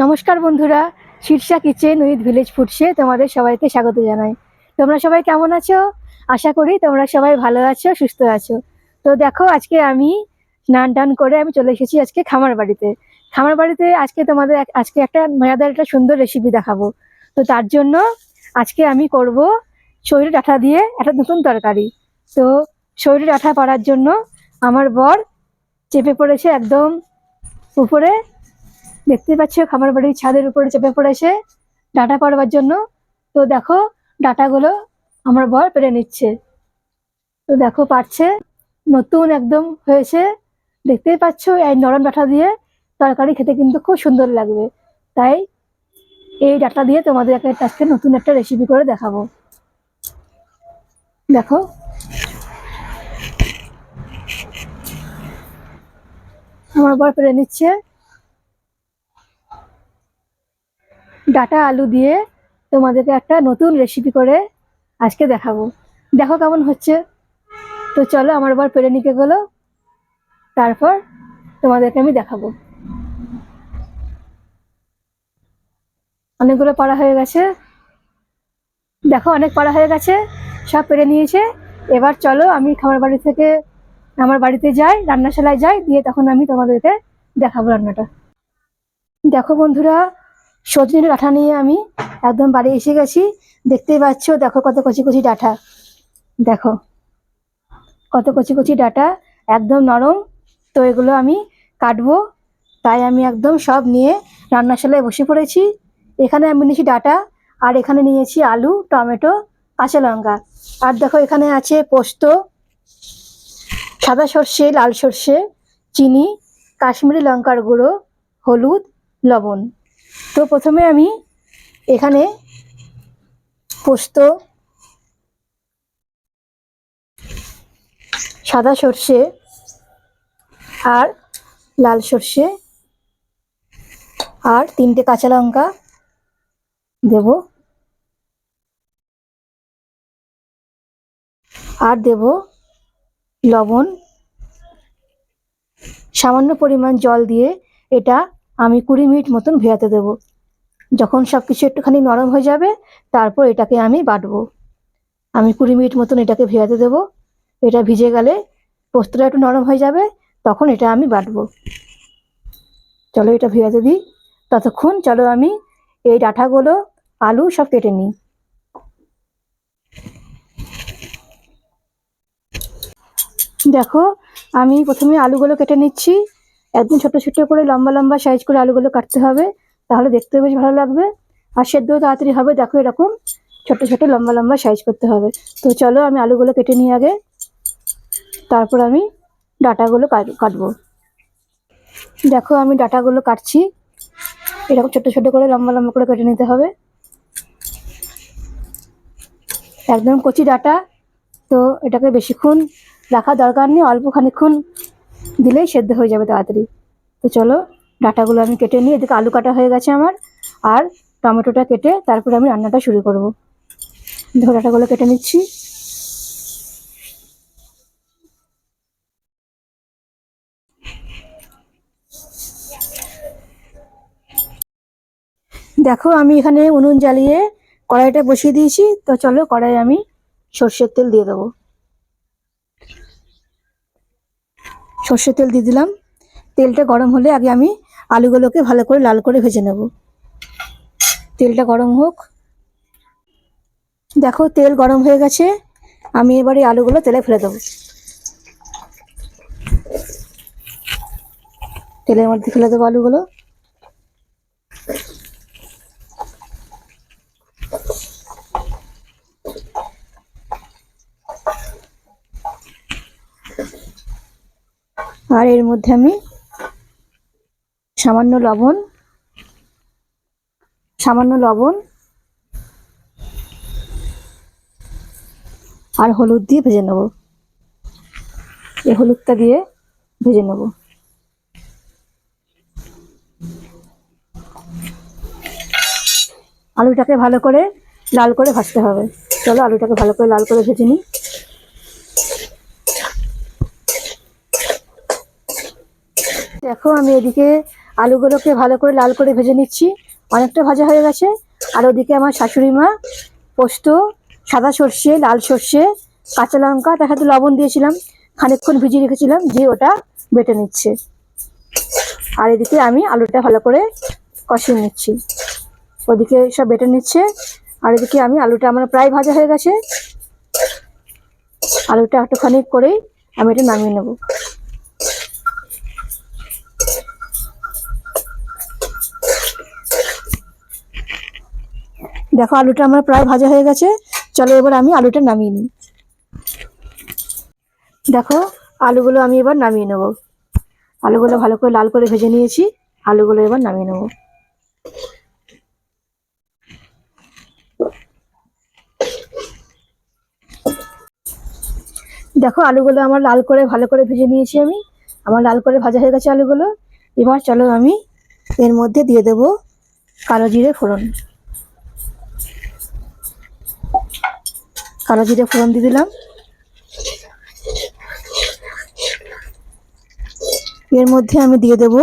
নমস্কার বন্ধুরা, Shirsha kitchen with village ফুডসে তোমাদের সবাইকে স্বাগত জানাই। তোমরা সবাই কেমন আছো? আশা করি তোমরা সবাই ভালো আছো, সুস্থ আছো। তো দেখো, আজকে আমি স্নান টান করে আমি চলে এসেছি আজকে খামার বাড়িতে। খামার বাড়িতে আজকে তোমাদের আজকে একটা মজাদার একটা সুন্দর রেসিপি দেখাবো। তো তার জন্য আজকে আমি করব শরীরে ডাঁটা দিয়ে একটা নতুন তরকারি। তো শরীরে ডাঁটা পাড়ার জন্য আমার বর চেপে পড়েছে একদম উপরে দেখতে পাচ্ছ খামার বাড়ির ছাদের উপরে চেপে পড়েছে ডাটা পারবার জন্য। তো দেখো, ডাটাগুলো আমার বর পেরে নিচ্ছে। তো দেখো, পারছে। নতুন একদম হয়েছে। দেখতেই পাচ্ছ, এই নরম ডাটা দিয়ে তরকারি খেতে কিন্তু খুব সুন্দর লাগবে। তাই এই ডাটা দিয়ে তোমাদের একটা আজকে নতুন একটা রেসিপি করে দেখাবো। দেখো। আমার বর পেরে নিচ্ছে। ডাটা আলু দিয়ে তোমাদেরকে একটা নতুন রেসিপি করে আজকে দেখাবো। দেখো কেমন হচ্ছে। তো চলো আমার আবার পেরে নিতে গেলো। তারপর তোমাদেরকে আমি দেখাবো। অনেকগুলো পাড়া হয়ে গেছে। দেখো অনেক পাড়া হয়ে গেছে, সব পেরে নিয়েছে। এবার চলো আমি খাবার বাড়ি থেকে, আমার বাড়িতে যাই, রান্নাশালায় যাই, দিয়ে তখন আমি তোমাদেরকে দেখাবো রান্নাটা। দেখো বন্ধুরা সজনে ডাঁটা নিয়ে আমি একদম বাড়ি এসে গেছি। দেখতেই পাচ্ছ, দেখো কত কচি কচি ডাঁটা। দেখো, কত কচি কচি ডাঁটা, একদম নরম। তো এগুলো আমি কাটবো। তাই আমি একদম সব নিয়ে রান্নাশালায় বসে পড়েছি। এখানে আমি নিয়েছি ডাঁটা, আর এখানে নিয়েছি আলু, টমেটো, কাঁচা লঙ্কা। আর দেখো, এখানে আছে পোস্ত, সাদা সর্ষে, লাল সর্ষে, চিনি, কাশ্মীরি লঙ্কার গুঁড়ো, হলুদ, লবণ। তো প্রথমে আমি এখানে পোস্ত, সাদা সর্ষে আর লাল সর্ষে আর তিনটে কাঁচা লঙ্কা দেব। আর দেব লবণ। সামান্য পরিমাণ জল দিয়ে এটা আমি কুড়ি মিনিট মতন ভেজাতে দেব। যখন সব কিছু একটুখানি নরম হয়ে যাবে, তারপর এটাকে আমি বাটবো। আমি কুড়ি মিনিট মতন এটাকে ভেজাতে দেব। এটা ভিজে গেলে পোস্তটা একটু নরম হয়ে যাবে, তখন এটা আমি বাটবো। চলো এটা ভেজাতে দিই। ততক্ষণ চলো আমি এই ডাঁটাগুলো, আলু সব কেটে নিই। দেখো, আমি প্রথমে আলুগুলো কেটে নিচ্ছি। একদম ছোট ছোট করে লম্বা লম্বা সাইজ করে আলুগুলো কাটতে হবে, তাহলে দেখতে বেশ ভালো লাগবে। আর সেদ্ধও তাড়াতাড়ি হবে, দেখো এরকম ছোট ছোট লম্বা লম্বা সাইজ করতে হবে। তো চলো আমি আলুগুলো কেটে নিই আগে, তারপর আমি ডাটাগুলো কাটবো। দেখো আমি ডাটাগুলো কাটছি, এরকম ছোট ছোট করে লম্বা লম্বা করে কেটে নিতে হবে। একদম কচি ডাটা, তো এটাকে বেশিক্ষণ রাখা দরকার নেই, অল্প খানিক্ষণ দিলেই সেদ্ধ হয়ে যাবে তাড়াতাড়ি। তো চলো, ডাটাগুলো আমি কেটে নিই। এদিকে আলু কাটা হয়ে গেছে আমার। আর টমেটোটা কেটে তারপরে আমি রান্নাটা শুরু করব। দেখো ডাটাগুলো কেটে নিচ্ছি। দেখো, আমি এখানে উনুন জ্বালিয়ে কড়াইটা বসিয়ে দিয়েছি। তো চলো কড়াই আমি সর্ষের তেল দিয়ে দেবো। সর্ষের তেল দিয়ে দিলাম। তেলটা গরম হলে আগে আমি আলুগুলোকে ভালো করে লাল করে ভেজে নেব। তেলটা গরম হোক। দেখো তেল গরম হয়ে গেছে। আমি এবারে আলুগুলো তেলে ফেলে দেবো। তেলের মধ্যে ফেলে দেবো আলুগুলো। আর এর মধ্যে আমি সামান্য লবণ সামান্য লবণ আর হলুদ দিয়ে ভেজে নেব। এই হলুদটা দিয়ে ভেজে নেব। আলুটাকে ভালো করে লাল করে ভাজতে হবে। চলো আলুটাকে ভালো করে লাল করে ভেজে নিই। দেখো, আমি এদিকে আলুগুলোকে ভালো করে লাল করে ভেজে নিচ্ছি। অনেকটা ভাজা হয়ে গেছে। আর ওদিকে আমার শাশুড়ি মা পোস্ত, সাদা সর্ষে, লাল সর্ষে, কাঁচা লঙ্কা, তার সাথে লবণ দিয়েছিলাম। খানিকক্ষণ ভিজিয়ে রেখেছিলাম, দিয়ে ওটা বেটে নিচ্ছে। আর এদিকে আমি আলুটা ভালো করে কষিয়ে নিচ্ছি। ওদিকে সব বেটে নিচ্ছে। আর এদিকে আমি আলুটা আমার প্রায় ভাজা হয়ে গেছে। আলুটা একটুখানি করেই আমি এটা নামিয়ে নেব। দেখো আলুটা আমার প্রায় ভাজা হয়ে গেছে। চলো এবার আমি আলুটা নামিয়ে নিই। দেখো, আলুগুলো আমি এবার নামিয়ে নেব। আলুগুলো ভালো করে লাল করে ভেজে নিয়েছি। আলুগুলো এবার নামিয়ে নেব। দেখো, আলুগুলো আমার লাল করে ভালো করে ভেজে নিয়েছি আমি। আমার লাল করে ভাজা হয়ে গেছে আলুগুলো। এবার চলো আমি এর মধ্যে দিয়ে দেব কালো জিরে ফোড়ন। কালো জিরে ফোড়ন দিয়ে দিলাম। এর মধ্যে আমি দিয়ে দেব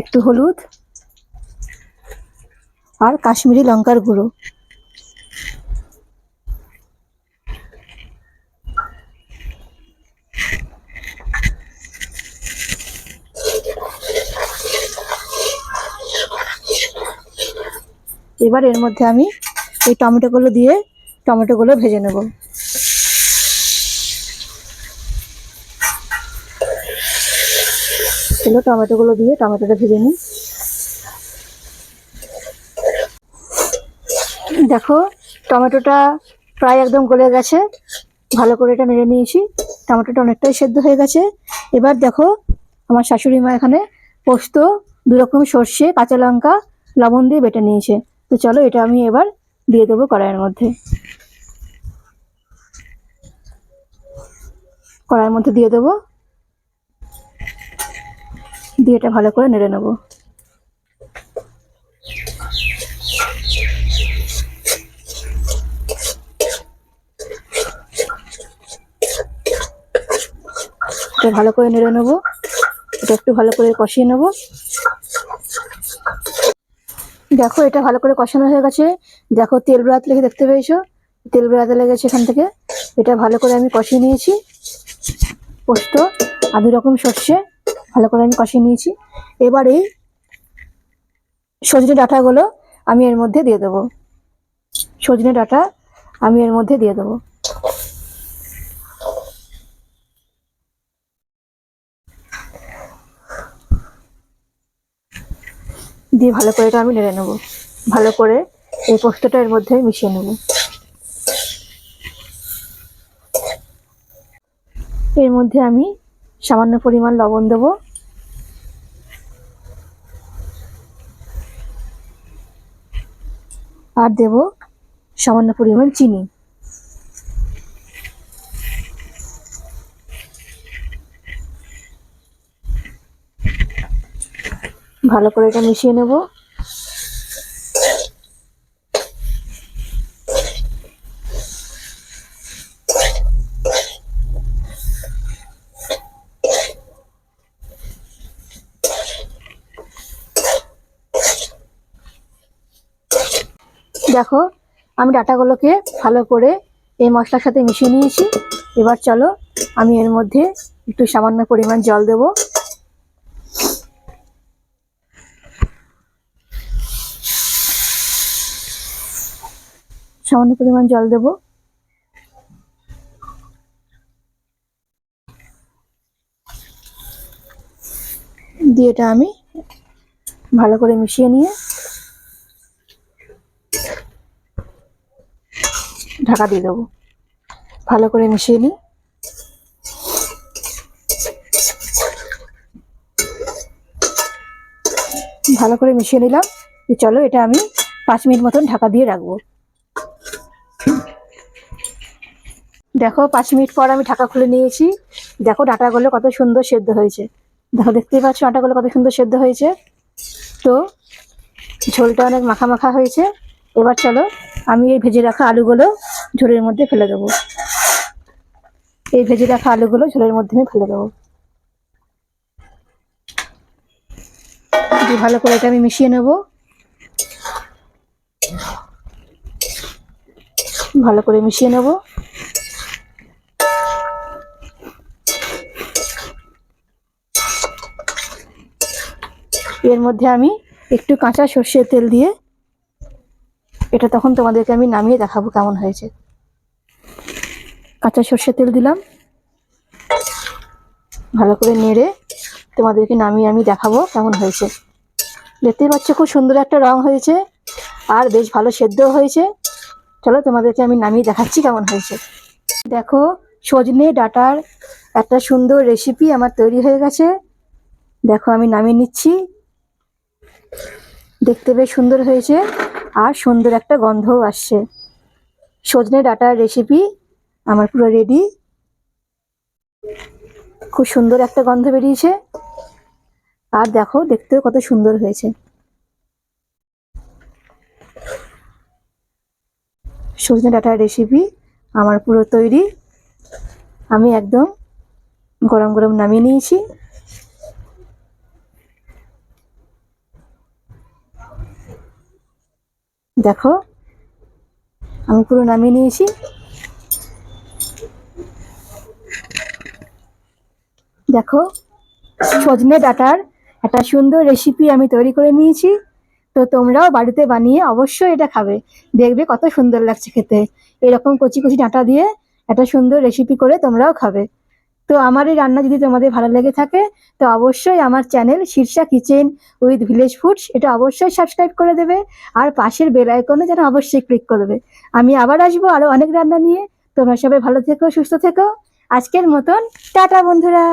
একটু হলুদ আর কাশ্মীরি লঙ্কার গুঁড়ো। এবার এর মধ্যে আমি এই টমেটোগুলো দিয়ে টমেটোগুলো ভেজে নেব। এগুলো টমেটোগুলো দিয়ে টমেটোটা ভেজে নিই। দেখো, টমেটোটা প্রায় একদম গলে গেছে। ভালো করে এটা নেড়ে নিয়েছি। টমেটোটা অনেকটাই সেদ্ধ হয়ে গেছে। এবার দেখো, আমার শাশুড়ি মা এখানে পোস্ত দু রকম সর্ষে, কাঁচা লঙ্কা, লবণ দিয়ে বেটে নিয়েছে। তো চলো এটা আমি এবার দিয়ে দেবো কড়াইয়ের মধ্যে। কড়াইয়ের মধ্যে দিয়ে দেবো। দিয়ে এটা ভালো করে নেড়ে নেব। এটা ভালো করে নেড়ে নেব। এটা একটু ভালো করে কষিয়ে নেব। দেখো, এটা ভালো করে কষানো হয়ে গেছে। দেখো, তেল বেড়াতে লেগে দেখতে পেয়েছ? তেল বেড়াতে লেগেছে এখান থেকে। এটা ভালো করে আমি কষিয়ে নিয়েছি। পোস্ত আর রকম সর্ষে, ভালো করে আমি কষিয়ে নিয়েছি। এবার এই সজনে ডাঁটাগুলো আমি এর মধ্যে দিয়ে দেবো। সজনে ডাঁটা আমি এর মধ্যে দিয়ে দেবো। দিয়ে ভালো করে এটা আমি নেড়ে নেব। ভালো করে এই পোস্তটা এর মধ্যে মিশিয়ে নেব। এর মধ্যে আমি সামান্য পরিমাণ লবণ দেবো। আর দেব সামান্য পরিমাণ চিনি। ভালো করে এটা মিশিয়ে নেব। দেখো, আমি ডাটাগুলোকে ভালো করে এই মশলার সাথে মিশিয়ে নিয়েছি। এবার চলো, আমি এর মধ্যে একটু সামান্য পরিমাণ জল দেবো। সামান্য পরিমাণ জল দেব। দিয়ে এটা আমি ভালো করে মিশিয়ে নিয়ে ঢাকা দিয়ে দেবো। ভালো করে মিশিয়ে নিই। ভালো করে মিশিয়ে নিলাম। চলো, এটা আমি পাঁচ মিনিট মতন ঢাকা দিয়ে রাখব। দেখো, পাঁচ মিনিট পর আমি ঢাকা খুলে নিয়েছি। দেখো, ডাটাগুলো কত সুন্দর সেদ্ধ হয়েছে। দেখো, দেখতেই পাচ্ছ ডাটাগুলো কত সুন্দর সেদ্ধ হয়েছে। তো, ঝোলটা অনেক মাখা মাখা হয়েছে। এবার চলো, আমি এই ভেজে রাখা আলুগুলো ঝোলের মধ্যে ফেলে দেবো। এই ভেজে রাখা আলুগুলো ঝোলের মধ্যে আমি ফেলে দেবো। ভালো করে এটা আমি মিশিয়ে নেব। ভালো করে মিশিয়ে নেব। এর মধ্যে আমি একটু কাঁচা সর্ষের তেল দিয়ে এটা তখন তোমাদেরকে আমি নামিয়ে দেখাবো কেমন হয়েছে। কাঁচা সর্ষের তেল দিলাম। ভালো করে নেড়ে তোমাদেরকে নামিয়ে আমি দেখাবো কেমন হয়েছে। দেখতেই পাচ্ছ খুব সুন্দর একটা রং হয়েছে আর বেশ ভালো সেদ্ধও হয়েছে। চলো তোমাদেরকে আমি নামিয়ে দেখাচ্ছি কেমন হয়েছে। দেখো, সজনে ডাটার একটা সুন্দর রেসিপি আমার তৈরি হয়ে গেছে। দেখো, আমি নামিয়ে নিচ্ছি। দেখতে বেশ সুন্দর হয়েছে আর সুন্দর একটা গন্ধও আসছে। সজনে ডাটার রেসিপি আমার পুরো রেডি খুব সুন্দর একটা গন্ধ বেরিয়েছে। আর দেখো, দেখতেও কত সুন্দর হয়েছে। সজনে ডাটার রেসিপি আমার পুরো তৈরি। আমি একদম গরম গরম নামিয়ে নিয়েছি। দেখো, আমি পুরো নামিয়ে নিয়েছি। দেখো, সজনে ডাটার একটা সুন্দর রেসিপি আমি তৈরি করে নিয়েছি। তো তোমরাও বাড়িতে বানিয়ে অবশ্যই এটা খাবে। দেখবে কত সুন্দর লাগছে খেতে। এরকম কচি কচি ডাঁটা দিয়ে একটা সুন্দর রেসিপি করে তোমরাও খাবে। তো আমার এই রান্না যদি তোমাদের ভালো লেগে থাকে, তো অবশ্যই আমার channel Shirsha kitchen with village foods এটা অবশ্যই সাবস্ক্রাইব করে দেবে। আর পাশের বেল আইকনে যেন অবশ্যই ক্লিক করবে। আমি আবার আসব আরও অনেক রান্না নিয়ে। তোমরা সবাই ভালো থেকো, সুস্থ থেকো। আজকের মতন, টাটা বন্ধুরা।